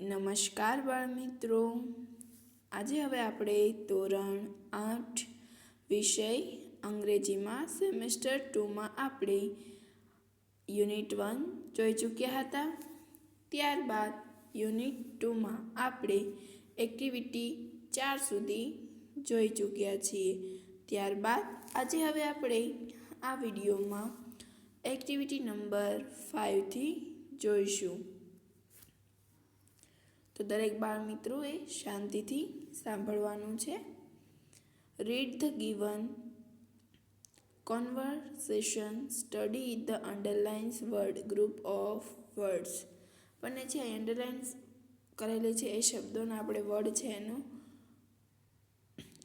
નમસ્કાર બાળમિત્રો. આજે હવે આપણે ધોરણ આઠ વિષય અંગ્રેજીમાં સેમેસ્ટર ટુમાં આપણે યુનિટ વન જોઈ ચૂક્યા હતા. ત્યારબાદ યુનિટ ટુમાં આપણે એક્ટિવિટી ચાર સુધી જોઈ ચૂક્યા છીએ. ત્યારબાદ આજે હવે આપણે આ વિડીયોમાં એક્ટિવિટી નંબર ફાઇવથી જોઈશું. તો દરેક બાળ મિત્રોએ શાંતિથી સાંભળવાનું છે. Read the given conversation study the underlines word group of words પણ જે અંડરલાઇન્સ કરેલી છે, એ શબ્દોના આપણે વર્ડ છે એનું.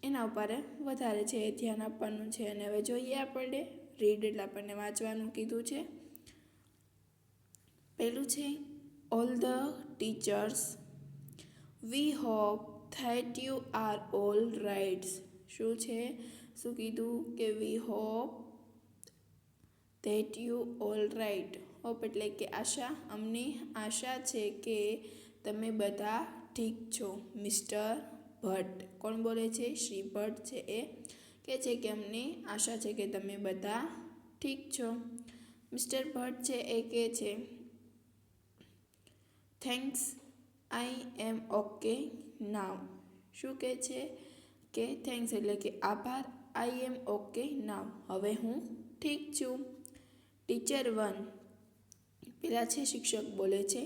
એના ઉપર વધારે છે, એ ધ્યાન આપવાનું છે. અને હવે જોઈએ આપણે રીડ એટલે આપણને વાંચવાનું કીધું છે. પહેલું છે all the teachers we hope that you are all rights શું છે? શું કીધું કે we hope that you all right hope એટલે કે આશા. અમને આશા છે કે તમે બધા ઠીક છો. મિસ્ટર ભટ્ટ. કોણ બોલે છે? શ્રી ભટ્ટ છે એ. કે છે કે અમને આશા છે કે તમે બધા ઠીક છો. મિસ્ટર ભટ્ટ છે એ કે છે થેન્ક્સ આઈ એમ ઓકે નાવ શું કહે છે? કે થેન્ક્સ એટલે કે આભાર. આઈ એમ ઓકે નાવ હવે હું ઠીક છું. Teacher one. પેલા છે શિક્ષક બોલે છે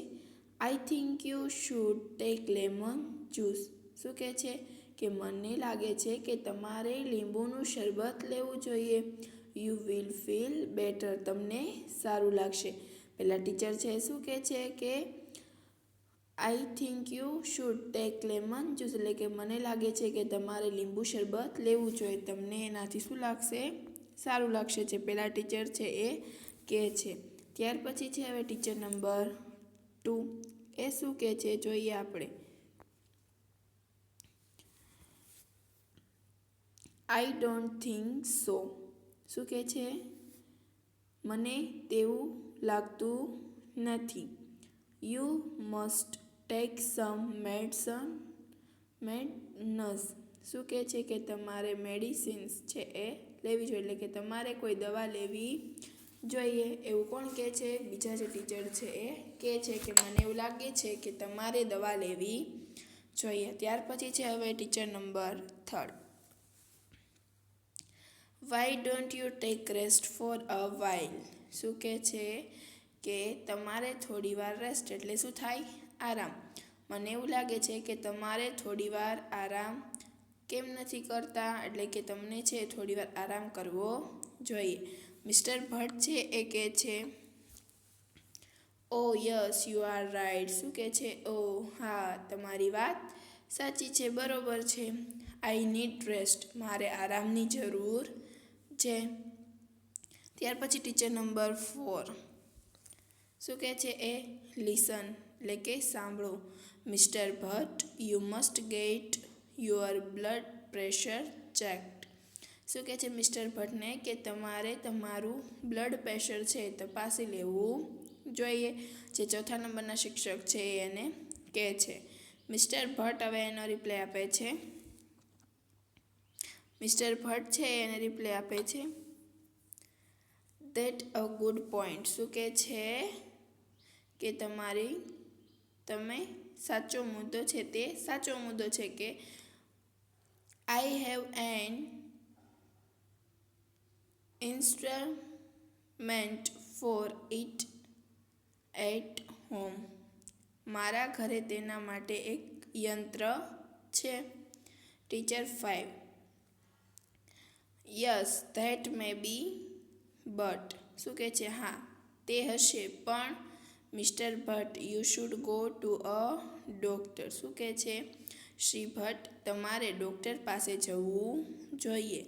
I think you should take lemon juice શું કહે છે? કે મને લાગે છે કે તમારે લીંબુનું શરબત લેવું જોઈએ. યુ વિલ ફીલ બેટર તમને સારું લાગશે. પહેલાં ટીચર છે શું કહે છે કે I think you should take lemon juice એટલે કે મને લાગે છે કે તમારે લીંબુ શરબત લેવું જોઈએ. તમને એનાથી શું લાગશે? સારું લાગશે જે પહેલાં ટીચર છે એ કહે છે. ત્યાર પછી છે હવે ટીચર નંબર ટુ એ શું કહે છે જોઈએ આપણે. આઈ ડોન્ટ થિંક સો શું કહે છે? મને તેવું લાગતું નથી. You must take some medicine madness શું કહે છે કે તમારે મેડિસિન્સ છે એ લેવી જોઈએ? એટલે કે તમારે કોઈ દવા લેવી જોઈએ. એવું કોણ કહે છે? બીજા જે ટીચર છે એ કહે છે કે મને એવું લાગે છે કે તમારે દવા લેવી જોઈએ. ત્યાર પછી છે હવે teacher number third why don't you take rest for a while શું કહે છે કે તમારે થોડી વાર રેસ્ટ એટલે શું થાય? આરામ. મને એવું લાગે છે કે તમારે થોડીવાર આરામ કેમ નથી કરતા? એટલે કે તમને છે થોડી વાર આરામ કરવો જોઈએ. મિસ્ટર ભટ્ટ છે એ કહે છે oh yes you are right શું કહે છે? ઓ હા, તમારી વાત સાચી છે, બરોબર છે. આઈ નીડ રેસ્ટ મારે આરામની જરૂર છે. ત્યાર પછી ટીચર નંબર ફોર. શું કહે છે? એ લિસન એટલે કે સાંભળો. Mister Bhatt you must get your blood pressure checked શું કહે છે મિસ્ટર ભટ્ટને? કે તમારે તમારું બ્લડ પ્રેશર છે તપાસી લેવું જોઈએ. જે ચોથા નંબરના શિક્ષક છે એને કહે છે. મિસ્ટર ભટ્ટ હવે એનો રિપ્લાય આપે છે. મિસ્ટર ભટ્ટ છે એને રિપ્લાય આપે છે. દેટ અ ગુડ પોઈન્ટ શું કહે છે? કે તમારી તમે સાચો મુદ્દો છે તે સાચો મુદ્દો છે કે I have an instrument for it at home મારા ઘરે તેના માટે એક યંત્ર છે. Teacher five yes that may be but શું કહે છે? હા, તે હશે, પણ mister Bhatt you should go to a doctor શું કહે છે? શ્રી ભટ્ટ, તમારે ડૉક્ટર પાસે જવું જોઈએ.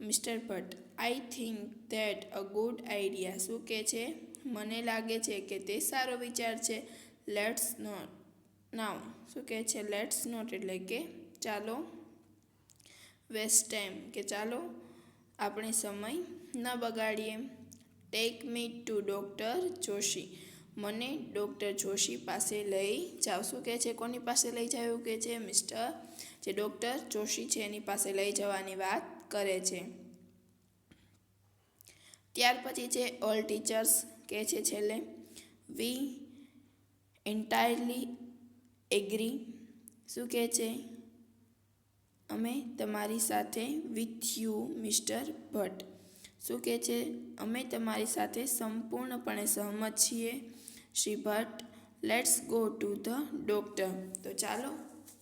Mister Bhatt I think that a good idea શું કહે છે? મને લાગે છે કે તે સારો વિચાર છે. લેટ્સ નોટ નાવ શું કહે છે? લેટ્સ નોટ એટલે કે ચાલો વેસ્ટ ટાઈમ કે ચાલો આપણે સમય ન બગાડીએ. Take me to doctor Joshi મને ડૉક્ટર જોશી પાસે લઈ જાઓ શું કહે છે? કોની પાસે લઈ જાવ? કે છે મિસ્ટર, જે ડૉક્ટર જોશી છે એની પાસે લઈ જવાની વાત કરે છે. ત્યાર પછી છે ઓલ ટીચર્સ કહે છે છેલ્લે વી એન્ટાયરલી એગ્રી શું કહે છે? અમે તમારી સાથે વિથ યુ મિસ્ટર ભટ્ટ. શું કહે છે? અમે તમારી સાથે સંપૂર્ણપણે સહમત છીએ. Shri Bhatt let's go to the doctor તો ચાલો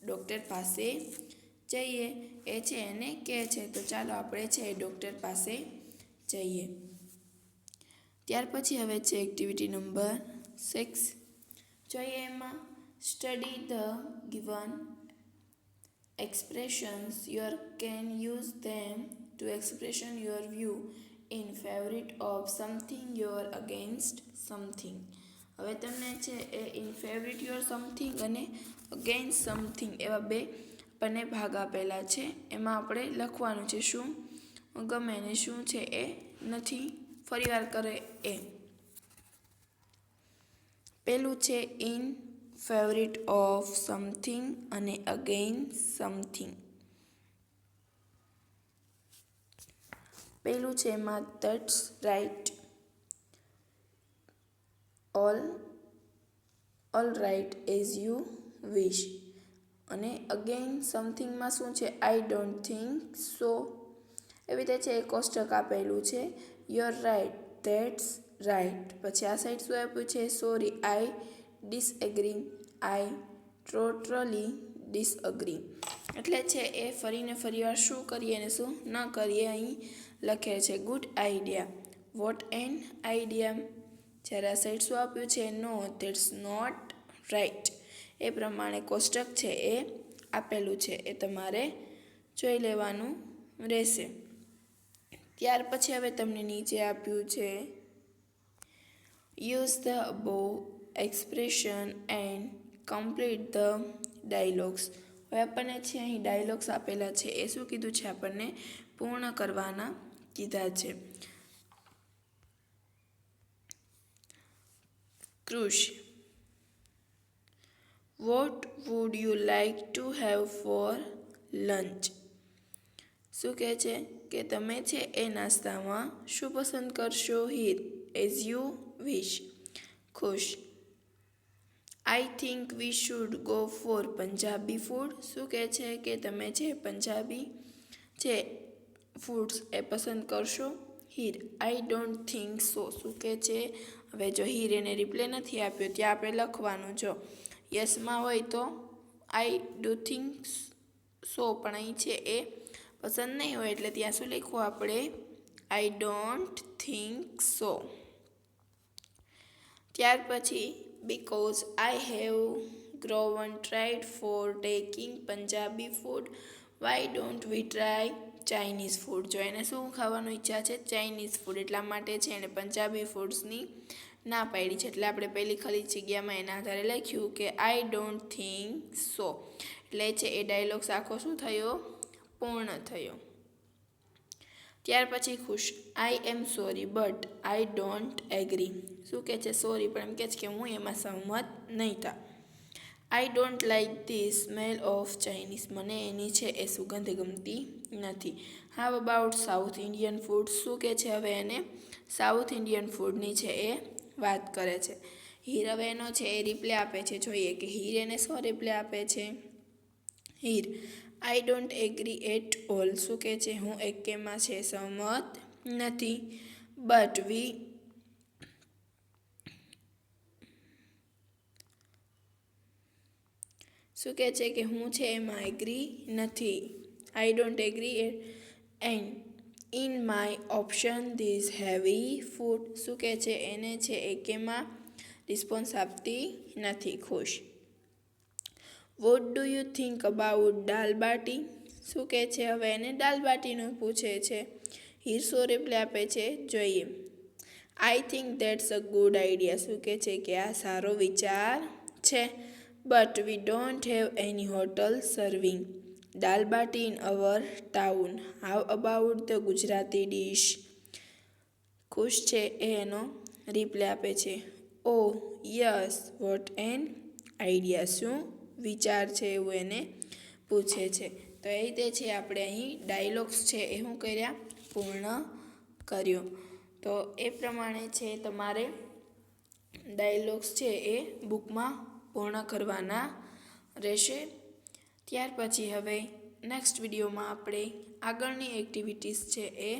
ડૉક્ટર પાસે જઈએ એ છે એને કહે છે તો ચાલો આપણે છે એ ડૉક્ટર પાસે જઈએ ત્યાર પછી હવે છે એક્ટિવિટી નંબર સિક્સ જોઈએ એમાં study the given expressions you can use them to expression your view in favorite of something you're against something હવે તમને છે એ ઇન ફેવરિટ યોર સમથિંગ અને અગેન્સ્ટ સમથિંગ એવા બે બંને ભાગ આપેલા છે. એમાં આપણે લખવાનું છે શું? ગમે ને શું છે એ નથી, ફરીવાર કરે એ. પેલું છે ઇન ફેવરિટ ઓફ સમથિંગ અને અગેન સમથિંગ પેલું છે એમાં that's right all all right as you wish. અને અગેન સમથિંગમાં શું છે? I don't think so. એવી રીતે છે, એક કોષ્ટક આપેલું છે. યોર રાઇટ ધેટ્સ રાઇટ પછી આ સાઈડ શું આપ્યું છે? Sorry, I disagree, I totally disagree એટલે છે, એ ફરીને ફરીવાર શું કરીએ અને શું ન કરીએ અહીં લખે છે? Good idea. What an idea? જ્યારે આ સાઈડ શું આપ્યું છે, નો, ધેટ્સ નોટ રાઈટ. એ પ્રમાણે કોષ્ટક છે એ આપેલું છે, એ તમારે જોઈ લેવાનું રહેશે. ત્યાર પછી હવે તમને નીચે આપ્યું છે use the above expression and complete the dialogues હવે આપણને છે અહીં ડાયલોગ્સ આપેલા છે, એ શું કીધું છે? આપણને પૂર્ણ કરવાના કીધા છે. Krish. What would you like to have for lunch શું કહે છે? કે તમે છે એ નાસ્તામાં શું પસંદ કરશો? Heer as you wish Khush. I think we should go for Punjabi food શું કહે છે? કે તમે છે પંજાબી છે ફૂડ્સ એ પસંદ કરશો? Heer I don't think so શું કહે છે? હવે જો હીર રિપ્લે નથી આપ્યો, ત્યાં આપણે લખવાનું જો. યસમાં હોય તો આઈ ડુ થિંક સો પણ અહીં છે એ પસંદ નહીં હોય એટલે ત્યાં શું લખવું આપણે? આઈ ડોન્ટ થિંક સો ત્યાર પછી because I have grown tried for taking Punjabi food why don't we try Chinese food જો એને શું ખાવાનું ઈચ્છા છે? ચાઇનીઝ ફૂડ એટલા માટે છે એણે પંજાબી ફૂડ્સની ના પાડી છે. એટલે આપણે પહેલી ખાલી જગ્યામાં એના આધારે લખ્યું કે આઈ ડોન્ટ થિંક સો એટલે છે એ ડાયલોગ્સ આખો શું થયો? પૂર્ણ થયો. ત્યાર પછી Khush. I am sorry but I don't agree શું કહે છે? સોરી પણ એમ કહે છે કે હું એમાં સહમત નહીં થા. I don't like the smell of Chinese મને એની છે એ સુગંધ ગમતી નથી. How about South Indian food શું કહે છે હવે એને? સાઉથ ઇન્ડિયન ફૂડની છે એ વાત કરે છે. હીર હવે એનો છે એ રિપ્લે આપે છે. જોઈએ કે હીર એને શું રિપ્લે આપે છે. Heer I don't agree at all શું કહે છે? હું એકેમાં છે, સહમત નથી. બટ વી શું કહે છે કે હું છે એમાં એગ્રી નથી? I don't agree and in my option this heavy food શું કહે છે? એને છે એકેમાં રિસ્પોન્સ આપતી નથી. Khush. What do you think about dal bati શું કહે છે? હવે એને દાલબાટીનું પૂછે છે. હીરસો રિપ્લે આપે છે, જોઈએ. I think that's a good idea શું કહે છે? કે આ સારો વિચાર છે. But we don't have any hotel serving dal bati in our town how about the Gujarati dish Khush છે એ એનો રિપ્લે આપે છે oh yes what an idea શું વિચાર છે એવું એને પૂછે છે. તો એ રીતે છે આપણે અહીં ડાયલોગ્સ છે એ હું કર્યા, પૂર્ણ કર્યો. તો એ પ્રમાણે છે તમારે ડાયલોગ્સ છે એ બુકમાં પૂર્ણ કરવાના રહેશે. ત્યાર પછી હવે નેક્સ્ટ વિડીયોમાં આપણે આગળની એક્ટિવિટીઝ છે એ